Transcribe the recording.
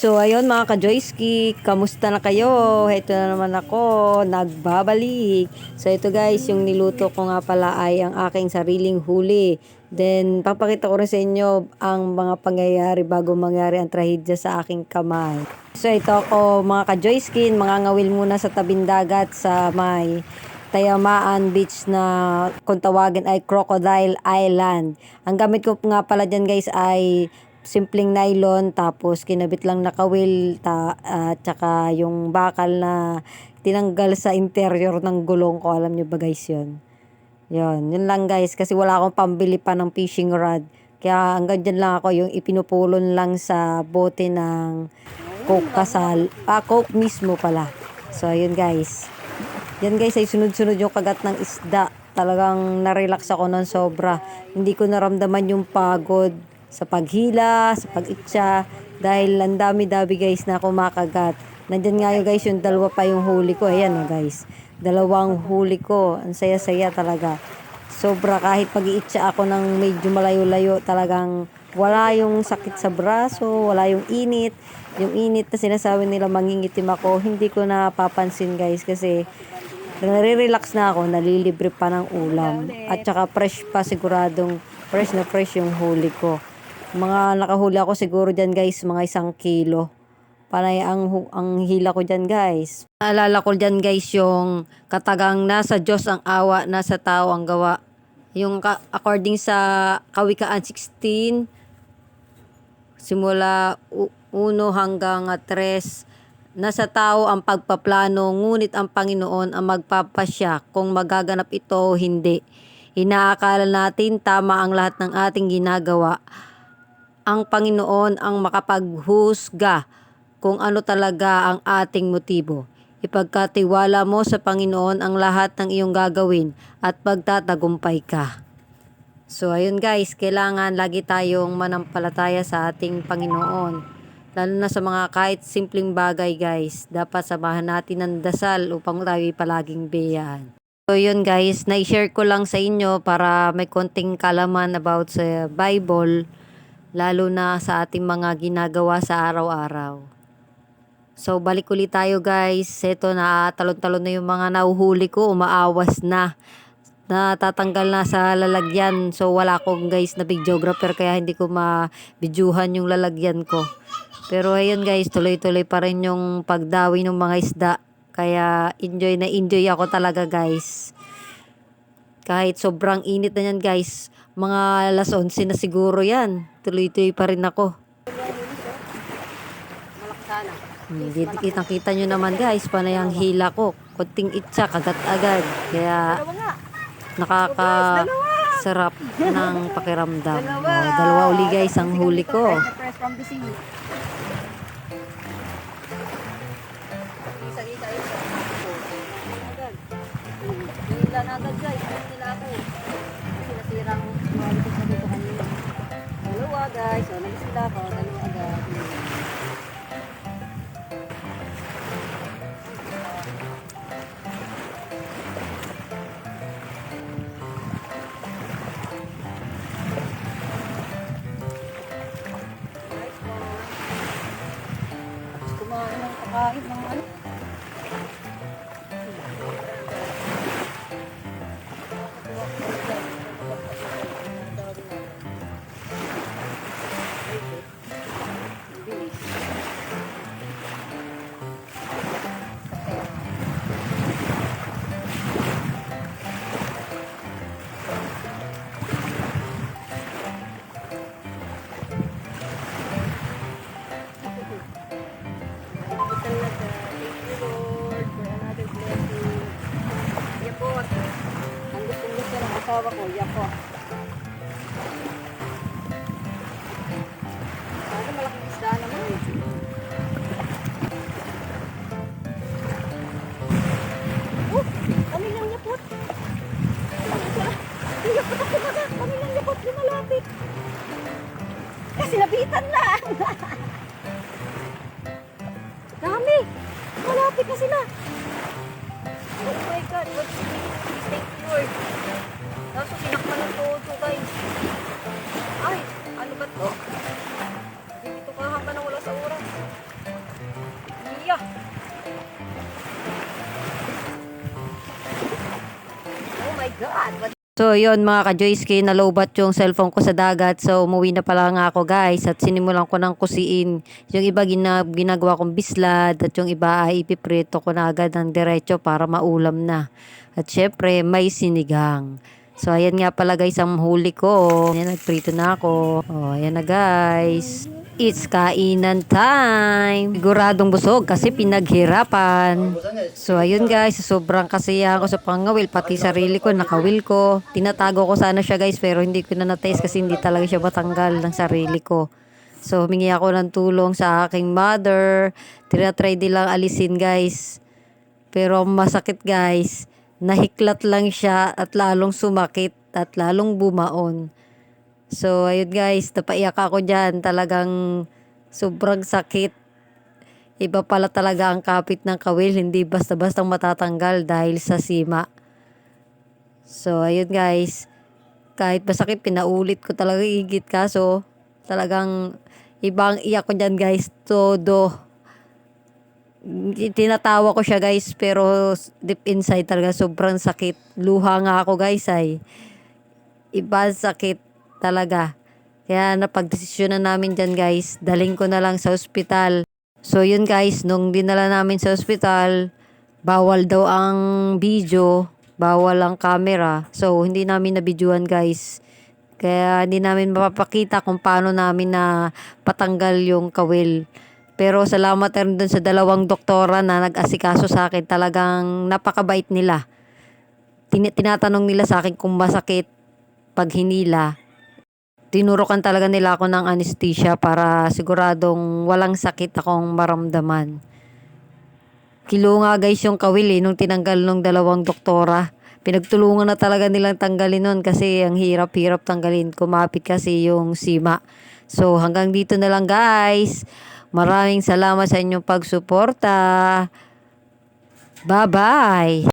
So ayun mga ka-Joyski, kamusta na kayo? Ito na naman ako, nagbabalik. So ito guys, yung niluto ko nga pala ay ang aking sariling huli. Then papakita ko rin sa inyo ang mga pangyayari bago mangyari ang trahedya sa aking kamay. So ito ako mga ka-Joyskin, mga ngawil muna sa tabing dagat sa may Tayamaan Beach na kung tawagin ay Crocodile Island. Ang gamit ko nga pala dyan guys ay simpleng nylon tapos kinabit lang na kawil ta, at saka yung bakal na tinanggal sa interior ng gulong ko. Alam nyo ba guys yun? Yun, yun lang guys kasi wala akong pambili pa ng fishing rod. Kaya hanggang dyan lang ako yung ipinupulon lang sa bote ng coke kasal. Ah, coke mismo pala. So, ayun guys. Yan guys ay sunod-sunod yung kagat ng isda. Talagang narelax ako ng sobra. Hindi ko naramdaman yung pagod sa paghila, sa pag-itcha. Dahil ang dami-dami guys na kumakagat. Nandyan nga yung guys yung dalawa pa yung huli ko. Ayan o guys. Dalawang huli ko. Ang saya-saya talaga. Sobra kahit pag iitsa ako ng medyo malayo-layo talagang wala yung sakit sa braso, wala yung init. Yung init na sinasabi nila mangingitim ako, hindi ko napapansin guys kasi nare-relax na ako, nalilibre pa ng ulam. At saka fresh pa siguradong fresh na fresh yung huli ko. Mga nakahuli ako siguro dyan guys, mga isang kilo. Panay ang, ang hila ko dyan guys. Naalala ko dyan guys yung katagang nasa Diyos ang awa, nasa tao ang gawa. Yung ka- according sa Kawikaan 16, simula 1 hanggang 3, nasa tao ang pagpaplano, ngunit ang Panginoon ang magpapasya kung magaganap ito o hindi. Inaakala natin tama ang lahat ng ating ginagawa. Ang Panginoon ang makapaghusga kung ano talaga ang ating motibo. Ipagkatiwala mo sa Panginoon ang lahat ng iyong gagawin at pagtatagumpay ka. So ayun guys, kailangan lagi tayong manampalataya sa ating Panginoon. Lalo na sa mga kahit simpleng bagay guys, dapat samahan natin ng dasal upang tayo palaging biyayaan. So yun guys, na-share ko lang sa inyo para may konting kalaman about sa Bible, lalo na sa ating mga ginagawa sa araw-araw. So balik ulit tayo guys, eto na talon-talon na yung mga nauhuli ko, umaawas na natatanggal na sa lalagyan. So wala akong guys na videographer kaya hindi ko ma-videohan yung lalagyan ko. Pero ayun guys, tuloy-tuloy pa rin yung pagdawi ng mga isda. Kaya enjoy na enjoy ako talaga guys. Kahit sobrang init na yan guys, mga alas 11 na siguro yan. Tuloy-tuloy pa rin ako. Hindi kitang kita nyo naman guys, panay ang hila ko. Kunting itsa, kagat agad. Kaya nakaka sarap ng pakiramdam. Oh, dalawa uli guys ang huli ko. Hila na agad guys, nila ako. Sinasira ang mga ko dito kanina. Dalawa guys, so naging sila ako, dalawa agad. 包子好腌不 my God, what's this? Please thank the Lord. Kaso sinakman ng tuhod guys. Ay, ano ba to? Dito ka haba na wala sa oras. Iya. Oh my God, what So, yun mga ka-Joyski, nalobat yung cellphone ko sa dagat. So, umuwi na pala nga ako guys at sinimulan ko ng kusiin. Yung iba gina, ginagawa kong bislad at yung iba ay ipiprito ko na agad ng diretso para maulam na. At syempre, may sinigang. So, ayan nga pala guys ang huli ko. Ayan, nagprito na ako. Oh, ayan na guys. It's kainan time. Siguradong busog kasi pinaghirapan. So, ayun guys, sobrang kasiyahan ko sa pangawil, pati sarili ko, nakawil ko. Tinatago ko sana siya guys, pero hindi ko na na-taste kasi hindi talaga siya matanggal ng sarili ko. So, humingi ako ng tulong sa aking mother. Tinatry din lang alisin guys. Pero masakit guys, nahiklat lang siya at lalong sumakit at lalong bumaon. So, ayun guys, napaiyak ako dyan. Talagang sobrang sakit. Iba pala talaga ang kapit ng kawil, hindi basta-bastang matatanggal dahil sa sima. So, ayun guys. Kahit masakit, pinaulit ko talaga igit kaso talagang ibang iyak ko dyan guys. Todo. Tinatawa ko siya guys pero deep inside talaga sobrang sakit. Luha nga ako guys ay. Iba sakit talaga. Kaya napagdesisyon na namin dyan guys, daling ko na lang sa ospital. So yun guys, nung dinala namin sa ospital, bawal daw ang video, bawal ang camera. So hindi namin nabidyoan guys. Kaya hindi namin mapapakita kung paano namin na patanggal yung kawil. Pero salamat rin dun sa dalawang doktora na nag-asikaso sa akin. Talagang napakabait nila. Tin- tinatanong nila sa akin kung masakit pag hinila tinurukan talaga nila ako ng anesthesia para siguradong walang sakit akong maramdaman. Kilo nga guys yung kawil eh, nung tinanggal nung dalawang doktora. Pinagtulungan na talaga nilang tanggalin nun kasi ang hirap-hirap tanggalin. Kumapit kasi yung sima. So hanggang dito na lang guys. Maraming salamat sa inyong pagsuporta. Bye-bye!